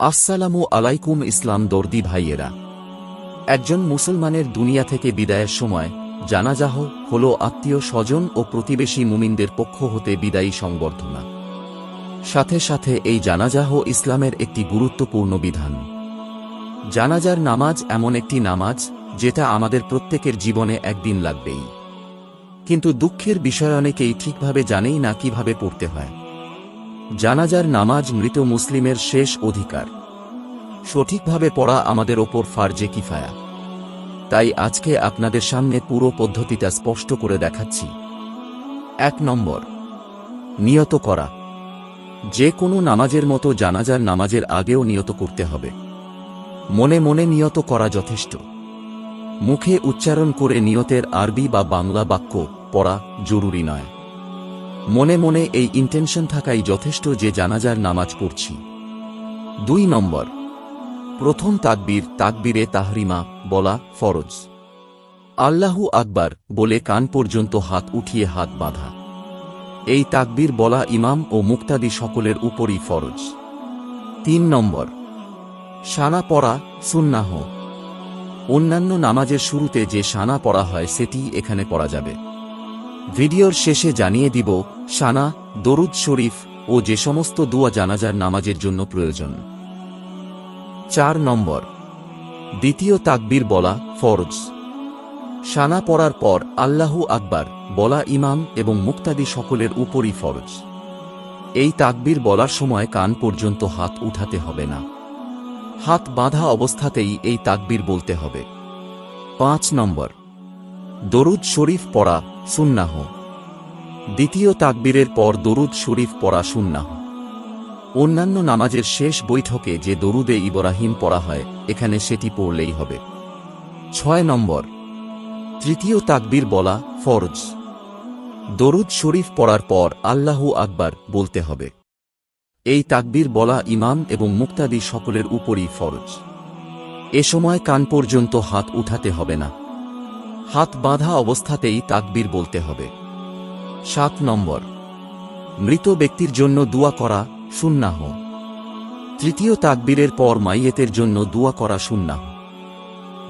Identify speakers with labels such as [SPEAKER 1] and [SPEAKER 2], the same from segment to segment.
[SPEAKER 1] আসসালামু আলাইকুম ইসলাম দর্দি ভাইয়েরা। একজন মুসলমানের দুনিয়া থেকে বিদায়ের সময় জানাজাহ হল আত্মীয় স্বজন ও প্রতিবেশী মুমিনদের পক্ষ হতে বিদায়ী সংবর্ধনা। সাথে সাথে এই জানাজাহ ইসলামের একটি গুরুত্বপূর্ণ বিধান। জানাজার নামাজ এমন একটি নামাজ যেটা আমাদের প্রত্যেকের জীবনে একদিন লাগবেই। কিন্তু দুঃখের বিষয় অনেকেই ঠিকভাবে জানেই না কীভাবে পড়তে হয়। জানাজার নামাজ মৃত মুসলিমের শেষ অধিকার। সঠিকভাবে পড়া আমাদের ওপর ফার্জে কিফায়া। তাই আজকে আপনাদের সামনে পুরো পদ্ধতিটা স্পষ্ট করে দেখাচ্ছি। এক নম্বর, নিয়ত করা। যে কোনো নামাজের মতো জানাজার নামাজের আগেও নিয়ত করতে হবে। মনে মনে নিয়ত করা যথেষ্ট। মুখে উচ্চারণ করে নিয়তের আরবি বা বাংলা বাক্য পড়া জরুরি নয়। মনে মনে এই ইন্টেনশন থাকাই যথেষ্ট যে জানাজার নামাজ পড়ছি। দুই নম্বর, প্রথম তাকবীর, তাকবীরে তাহরিমা বলা ফরজ। আল্লাহু আকবার বলে কান পর্যন্ত হাত উঠিয়ে হাত বাঁধা। এই তাকবীর বলা ইমাম ও মুক্তাদি সকলের উপরই ফরজ। তিন নম্বর, সানা পড়া সুন্নাহ। অন্যান্য নামাজের শুরুতে যে সানা পড়া হয় সেটি এখানে পড়া যাবে। ভিডিওর শেষে জানিয়ে দিব, সানা, দরুদ শরীফ ও যে সমস্ত দুয়া জানাজার নামাজের জন্য প্রয়োজন। চার নম্বর। দ্বিতীয় তাকবীর বলা ফরজ। সানা পড়ার পর আল্লাহু আকবার বলা ইমাম এবং মুক্তাদি সকলের উপরই ফরজ। এই তাকবীর বলার সময় কান পর্যন্ত হাত উঠাতে হবে না। হাত বাঁধা অবস্থাতেই এই তাকবীর বলতে হবে। পাঁচ নম্বর। দরুদ শরীফ পড়া সুন্নাহ। দ্বিতীয় তাকবীরের পর দরুদ শরীফ পড়া সুন্নাহ। অন্যান্য নামাজের শেষ বৈঠকে যে দরুদে ইব্রাহিম পড়া হয়, এখানে সেটি পড়লেই হবে। ছয় নম্বর। তৃতীয় তাকবীর বলা ফরজ। দরুদ শরীফ পড়ার পর আল্লাহু আকবার বলতে হবে। এই তাকবীর বলা ইমাম এবং মুক্তাদি সকলের উপরই ফরজ। এ সময় কান পর্যন্ত হাত উঠাতে হবে না। হাত বাঁধা অবস্থাতেই তাকবীর বলতে হবে। সাত নম্বর। মৃত ব্যক্তির জন্য দুয়া করা সুন্নাহ। তৃতীয় তাকবীরের পর মাইয়েতের জন্য দুয়া করা সুন্নাহ।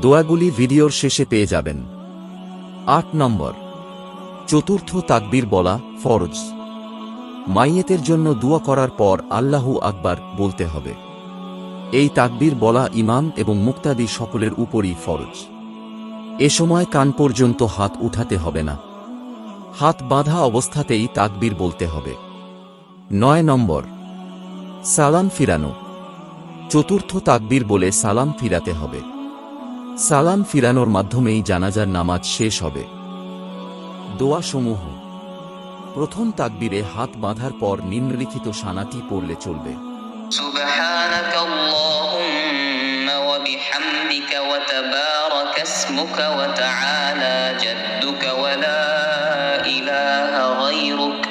[SPEAKER 1] দোয়াগুলি ভিডিওর শেষে পেয়ে যাবেন। আট নম্বর। চতুর্থ তাকবীর বলা ফরজ। মাইয়েতের জন্য দুয়া করার পর আল্লাহু আকবার বলতে হবে। এই তাকবীর বলা ইমাম এবং মুক্তাদি সকলের উপরই ফরজ। এ সময় কান পর্যন্ত হাত উঠাতে হবে না। হাত বাঁধা অবস্থাতেই তাকবির বলতে হবে। নয় নম্বর, সালাম ফিরানো। চতুর্থ তাকবির বলে সালাম ফিরাতে হবে। সালাম ফিরানোর মাধ্যমেই জানাজার নামাজ শেষ হবে। দোয়া সমূহ। প্রথম তাকবিরে হাত বাঁধার পর নিম্নলিখিত সানাটি পড়লে চলবে।
[SPEAKER 2] সুবহানাকাল্লাহুম্মা ওয়া বিহামদিকা ওয়া اسمك وتعالى جدك ولا إله غيرك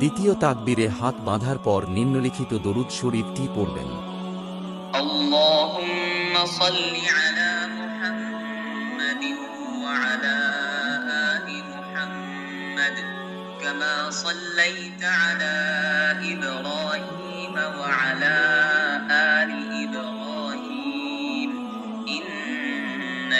[SPEAKER 1] দ্বিতীয় তাকবীরে হাত বাঁধার পর নিম্নলিখিত দরুদ শরীফটি পড়বেন
[SPEAKER 2] اللهم صل على محمد وعلى آل محمد كما صليت على إبراهيم وعلى آل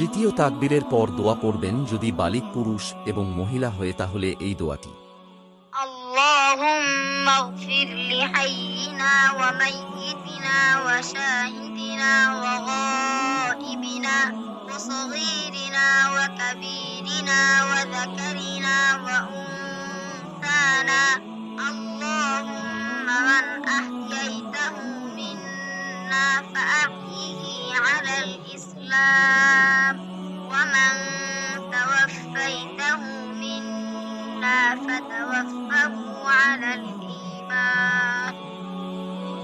[SPEAKER 1] তৃতীয় তাকবীরের পর দোয়া পড়বেন যদি বালিক পুরুষ এবং মহিলা হয়ে তাহলে এই দোয়াটি
[SPEAKER 3] اللهم اغفر لحينا وميتنا وشاهدنا وغائبنا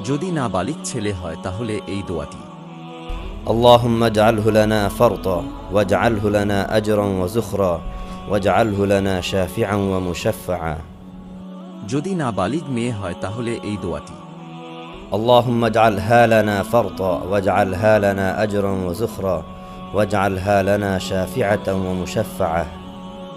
[SPEAKER 1] যদি না বালিক ছেলে হয় তাহলে এই দোয়াটি
[SPEAKER 4] اللهم اجعله لنا فرطا واجعله لنا اجرا وزخرا واجعله لنا شافعا ومشفعا
[SPEAKER 1] যদি না বালিক মেয়ে হয় তাহলে এই দোয়াটি
[SPEAKER 4] اللهم اجعلها لنا فرطا واجعلها لنا اجرا وزخرا واجعلها لنا شافعه ومشفعه